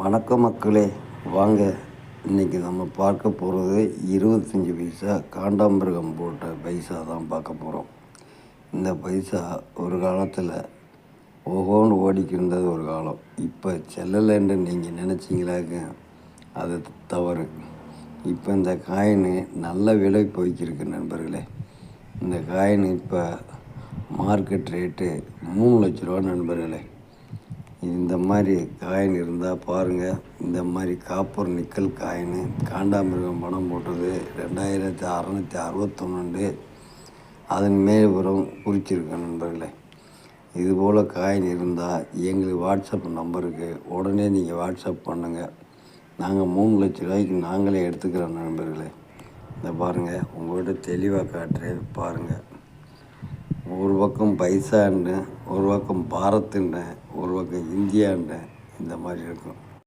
வணக்கம் மக்களே வாங்க. இன்றைக்கி நம்ம பார்க்க போகிறது இருபத்தஞ்சி பைசா காண்டாமிருகம் போட்ட பைசா தான் பார்க்க போகிறோம் இந்த பைசா ஒரு காலத்தில் ஓஹோன்னு ஓடிக்கிருந்தது இருந்தது ஒரு காலம். இப்போ செல்லலைன்னு நீங்கள் நினச்சிங்களாக்க அது தவறு. இப்போ இந்த காயின் நல்ல விலை போய்க்கிருக்கு நண்பர்களே. இந்த காயின் இப்போ மார்க்கெட் ரேட்டு மூணு லட்ச ரூபா நண்பர்களே. இந்த மாதிரி காயின் இருந்தால் பாருங்கள் இந்த மாதிரி காப்பர் நிக்கல் காயின் காண்டாமிருகம் பணம் போட்டது ரெண்டாயிரத்தி அறநூற்றி அறுபத்தொன்னு அதன் மேல்புறம் குறிச்சிருக்கேன் நண்பர்களே. இதுபோல் காயின் இருந்தால் எங்களுக்கு வாட்ஸ்அப் நம்பருக்கு உடனே நீங்கள் வாட்ஸ்அப் பண்ணுங்கள் நாங்கள் மூணு லட்ச ரூபாய்க்கு நாங்களே எடுத்துக்கிறோம் நண்பர்களே. இந்த பாருங்கள் உங்கள்கிட்ட தெளிவாக காட்டுறேன் பாருங்கள் ஒரு பக்கம் பைசான்னு ஒரு பக்கம் பாரத்துன்னு ஒரு பக்கம் இந்தியான்னு இந்த மாதிரி இருக்கும்.